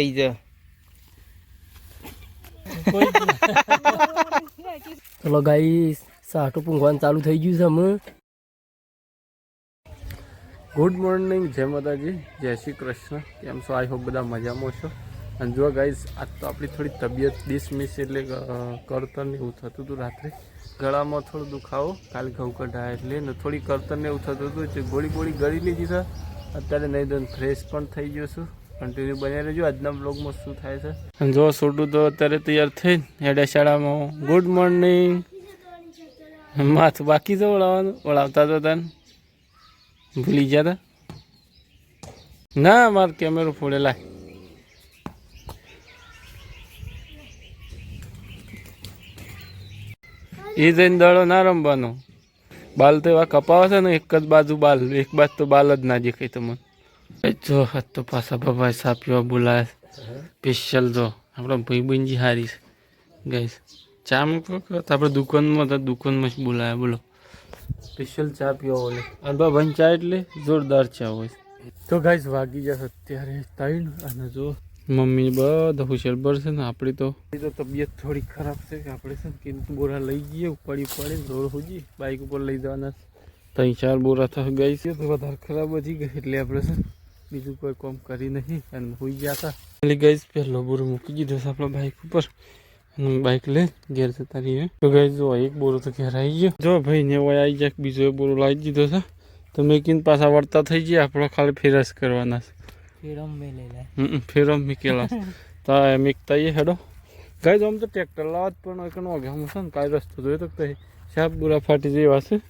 થઈ જા ચલો ગાઈ સાટું પૂંઘવાનું ચાલુ થઈ ગયું છે અમે ગુડ મોર્નિંગ જય માતાજી જય શ્રી કૃષ્ણ કેમ છો? આઈ હોપ બધા મજામાં છો. અને જો ગાઈઝ આજ તો આપણી થોડી તબિયત ડિસમિસ એટલે કરતર ને એવું થતું હતું રાત્રે. ગળામાં થોડો દુખાવો કાલે ઘઉં કઢાય એટલે ને થોડી કરતર ને એવું થતું હતું જે ગોળી ગોળી ગળી લીધી છે. અત્યારે નહીં તો ફ્રેશ પણ થઈ ગયો છું. કન્ટિન્યુ બન્યા રહેજો. આજના બ્લોગમાં શું થાય છે? જો છોટું તો અત્યારે તૈયાર થઈ હેડે શાળામાં ગુડ મોર્નિંગ માથ બાકી છે ઓળાવવાનું ઓળાવતા તો તને. ભૂલી ગયા તા? ના, મારો કેમેરો ફોડે લાય. એ જઈને દડો ના રમવાનો. બાલ તો એવા કપાવે છે ને, એક જ બાજુ બાલ. એક બાજુ તો બાલ જ ના દેખાય તમને. જો હાથ તો પાછા બાબા સાપ પીવા બોલાય સ્પેશિયલ જો આપણા ભાઈ બહેનજી હારી છે ગઈશ ચા મૂકો કે આપણે દુકાનમાં તો દુકાનમાં જ બોલાયા બોલો સ્પેશિયલ ચા પીવા બોલે અને બાબા ચા એટલે જોરદાર ચા હોય તો ગાઈસ વાગી જશે અત્યારે ત્રણ અને જો મમ્મી બધા હુશિયાર ભરશે ને આપણી તો આપણી તો તબિયત થોડી ખરાબ છે કે આપણે છે ને કિંમત બોરા લઈ જઈએ ઉપાડી ઉપાડી રોડ હોજી બાઇક ઉપર લઈ જવાના છે. ત્રણ ચાર બોરા થઈ ગઈ છે તો વધારે ખરાબ વધી ગઈ એટલે આપણે છે ને બીજું કોઈ કામ કરી નહીં અને હોઈ ગયા હતા એટલે ગઈ પહેલો બોરો મૂકી દીધો છે આપણા બાઇક ઉપર. અને બાઇક લઈ ઘેર જતા રહીએ. તો ગઈ જો એક બોરો તો ઘેર આવી ગયો. જો ભાઈ ને હોય આવી જાય બીજો એક બોરો લાવી દીધો છે. તો મેં કીધું પાછા વળતા થઈ ગયા. આપણે ખાલી ફેરસ કરવાના છે. હમ, ફેરો મીકેલા તો એ એક હેડો. હેડો જો આમ તો ટ્રેક્ટર લાવત પણ એકનો અગામાં છે ને કાંઈ રસ્તો જોયો તો સાપ બુરા ફાટી જેવા છે.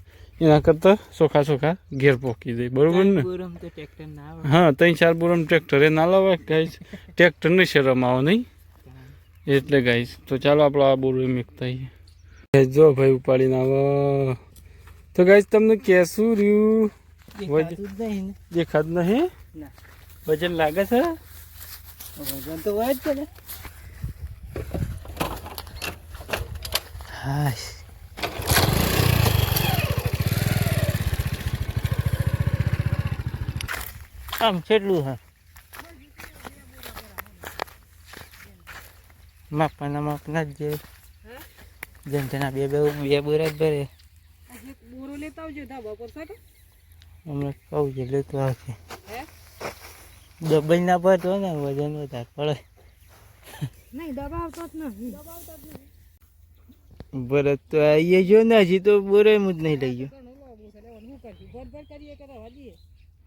એના કરતાં ચોખા ચોખા ઘેર પોકી દે બરોબર ને? હા ત્રણ ચાર બોરમ ટ્રેક્ટરે ના લાવે ગાઈસ. ટ્રેક્ટર નહીં શરમ આવો નહીં? એટલે ગાઈસ તો ચાલો આપણે આ બોરો મેકતા જો ભાઈ ઉપાડીને આવો. તો ગાઈસ તમને કેસું રહ્યું? દેખાત નહીં. વજન લાગે છે? વજન તો હોય જ છે ને હાશ આમ કેટલું હા. માપના માપના જ જે. જેમ તેના બે બે બે બોરા જ ભરે. બોરો લેતા આવજો ધાબા પર સાટો હમણાં કહું છે લેતો આવશે દબાઈ ના પડતો ને વજન વધારે પડે. નહીં દબાવતો જ નહીં. ભરત તો આવીએ જો ને હજી તો બોરે જ નહીં લઈ ગયો.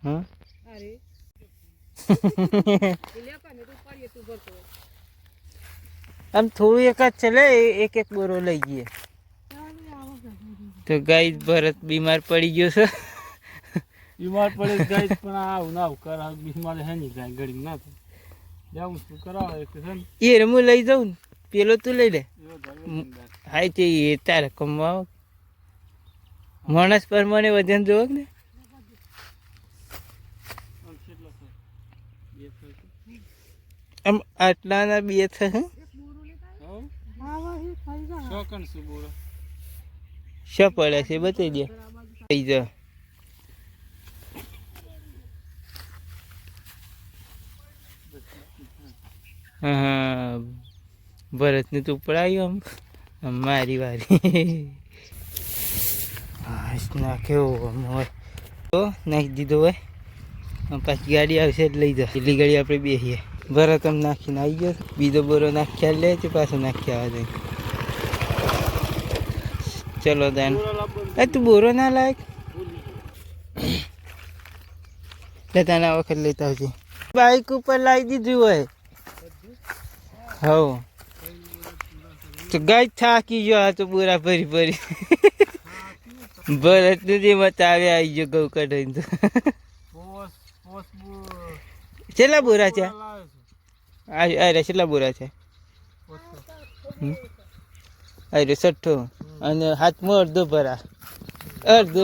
હા ને. આમ થોડું એક જ છે લે એક એક બોરો લઈ ગઈએ. તો ગાય ભરત બીમાર પડી ગયો છે. બીમાર પડે ગાય પણ આવું ના આવું કરા બીમાર હે નહીં ગાય ગડી ના તો જાઉં શું કરાવે એક છે ને. એ હું લઈ જાઉં ને. પેલો તું લઈ લે. હાય તે એ તારે કમાવો. માણસ પ્રમાણે વજન જોવો ને આમ કેટલો છે બે થાય છે આમ આટલાના બે થશે શું પડે છે બતાવી દે. થઈ જા. હા, ભરતને તું પડાયું આમ. મારી વારી. નાખ્યો હોય. તો નાખી દીધો હોય. પાછી ગાડી આવશે એટલે લઈ જા. એટલી ગાડી આપણે બેસીએ ભરત આમ નાખીને આવી ગયો બીજો બોરો નાખ્યા લે છે પાછો નાખ્યા આવે ચલો દાન એ તું બોરો ના લાયક લે તને વખત લેતા આવજે બાઈક ઉપર લાવી દીધું હોય હવ તો ગાય થાકી ગયો આ તો બોરા ભરી ભરી ભરતનું જે મત આવે આવી ગયો ઘઉં કઢાઈ તો કેટલા બોરા છે આ અરે કેટલા બોરા છે? પોસ અરે સઠ્ઠો અને હાથમાં અડધો ભરા. અડધો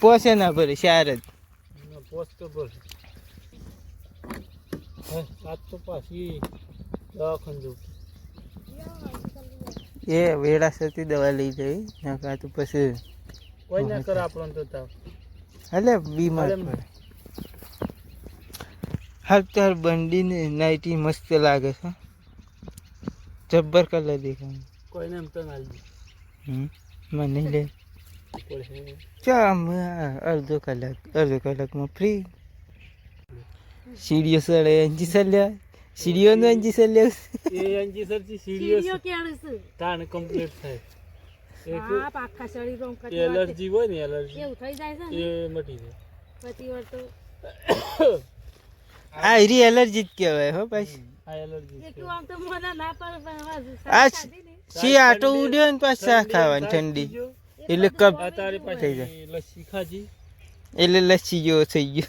પોસ ના ભરે ચાર જ. પોસ તો ભરે. સાત તો પાછી દવાખાને જવું એ વેળા સતી દવા લઈ જઈ ના તો પછી કોઈ ના કરે આપણો તો તાવ. એટલે બીમાર પડે. હાલ બંડીને નાઇટી મસ્ત લાગે છે. જબ્બર કલર દેખાય. કોઈને એમ તો નાલજી હમ? મને લે ચા અડધો કલાક અડધો કલાકમાં ફ્રી સીડીઓ સડે અંજી સલ્યા સીડીઓનું સર સલ્યા એ અંજી સરથી સીડીઓ કેણ છે? તાણ કમ્પ્લીટ થાય. હા પાખા શરીર રોમ એક એલર્જી હોય ને એલર્જી એવું થઈ જાય છે ને? એ મટી જાય. પછી વાર તો આ એરી એલર્જી જ કહેવાય હો ભાઈ. આ એલર્જી એકલું આમ તો મને ના પડે પણ હવે આ સારી ખાધી ને. સી આટો ઉડ્યો ને પાછા ચા ખાવાની ઠંડી. એટલે કપ તારી થઈ જાય. લસ્સી ખાજી એટલે લસ્સી જેવો થઈ ગયો.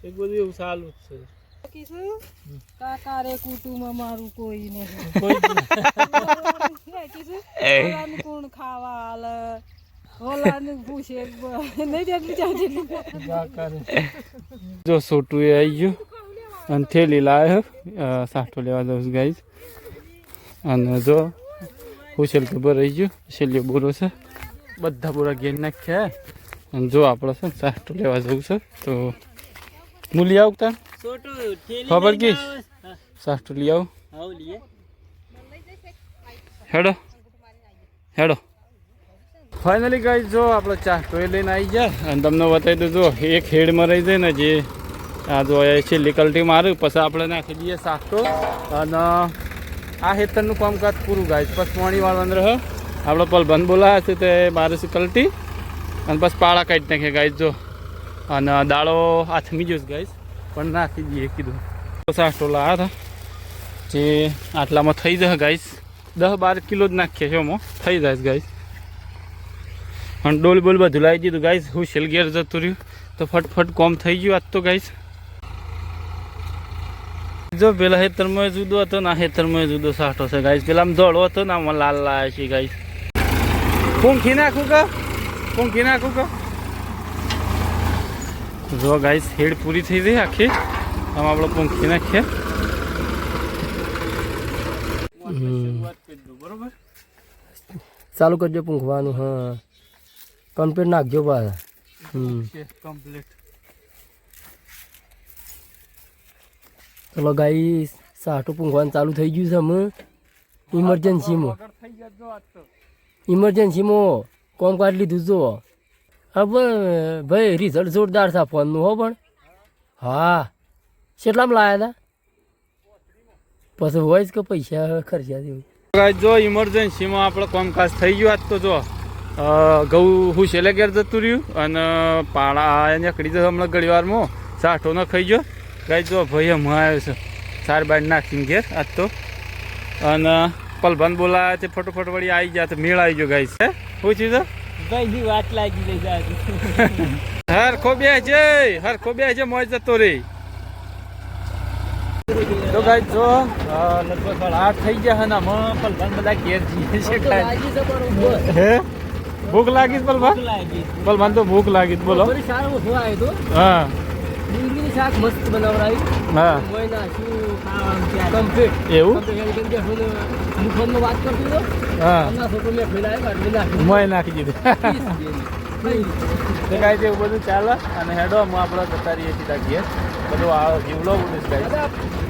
શું બધું એવું સારું જ છે. કાકા રે કુટુંબ મારું કોઈ નહીં. કોણ ખાવા હાલ જો સોટું એ આવી ગયું અને થેલી લાવ્યો સાઠો લેવા દઉં ગાઈઝ અને જો હુસેલ તો ભરાઈ ગયો છેલ્લો બોરો છે બધા બોરા ઘેર નાખ્યા અને જો આપણે છે સાઠો લેવા જવું છે તો હું લઈ આવતા ખબર કી સાઠો લઈ આવું હેડો હેડો ફાઇનલી ગાઈઝ જો આપણે ચાટો એ લઈને આવી જાય અને તમને બતાવી દઉં, જો એક હેડમાં રહી જાય ને જે આ જો એ છેલ્લી કલટી મારું પછી આપણે નાખી દઈએ સાટો અને આ હેતરનું કામકાજ પૂરું ગાઈઝ પછી પાણીવાળો અંદર આપણો પલ બંધ બોલાયા છે તે મારે છે કલટી અને પછી પાળા કાઢી નાખીએ ગાય જો. અને દાળો હાથમી ગયો ગાય પણ નાખી દઈએ, કીધું. સાટો લાવ્યા હતા. જે આટલામાં થઈ જશે ગાઈસ દસ બાર કિલો જ નાખીએ છીએ એમાં થઈ જાય ગાઈઝ અને ડોલ બોલ બધું લાવી દીધું. ગાઈઝ હું શેલગેર જતું રહ્યું. તો ફટફટ કોમ થઈ ગયું આજ તો ગાઈઝ જો પેલા હેતરમાં જુદો હતો ને હેતરમાં જુદો સાઠો છે ગાઈઝ પેલા આમ ધોળો હતો ને આમાં લાલ લાવે છે ગાઈઝ પૂંખી નાખું કહો. પૂંખી નાખું કહો. જો ગાઈઝ હેડ પૂરી થઈ ગઈ આખી. આમ આપણે પૂંખી નાખીએ. ચાલુ કરજો પૂંખવાનું હા. કમ્પ્લીટ નાખજો પાછા. કમ્પ્લીટ ચલો ગાઈ સાઠું પૂંખવાનું ચાલુ થઈ ગયું છે અમે ઇમરજન્સીમાં ઇમરજન્સીમાં કોમ કાઢ લીધું જો હવે ભાઈ રિઝલ્ટ જોરદાર છે ફોનનું હો પણ. હા. કેટલામાં લાયા હતા પછી હોય જ કે પૈસા ખર્ચ્યા જો ઇમરજન્સીમાં આપણે કોમકાજ થઈ ગયું આજ તો જો. ઘઉં હું છેલ્લે ઘેર જતું રહ્યું અને પાળા નીકળી જશે હમણાં ઘડીવારમાં સાઠો ન ખાઈ ગયો. ગાઈ જો ભાઈ હમણાં આવ્યો છે. સાર બાર નાખીને ઘેર આજ તો. અને પલભાન બોલાયા તે ફટોફટ વળી આવી ગયા તો મેળ આવી ગયો ગાય છે. શું તો ભાઈ વાત લાગી ગઈ જાય હર ખોબે છે. હર ખોબે છે મોજ જતો રે તો ગાઈ જો લગભગ આઠ થઈ ગયા હે ને પલભાન બધા ઘેર જઈએ છે. હે? ભૂખ લાગી છે પલભાન પલભાન તો ભૂખ લાગી બોલો. સારું આવ્યો તો. હા. શાક મસ્ત બનાવડાવી. હા. મોય નાખ્યું કમ્પ્લીટ એવું? હું ફોનમાં વાત કરતો તો હા. એમના છોકરો મેં ફેલાય મોય નાખી દીધું. તો ગાઈ એવું બધું ચાલે. અને હેડો હું આપણે જતા રહીએ સીધા ઘેર. બધું આ જીવલો બધું ગાઈ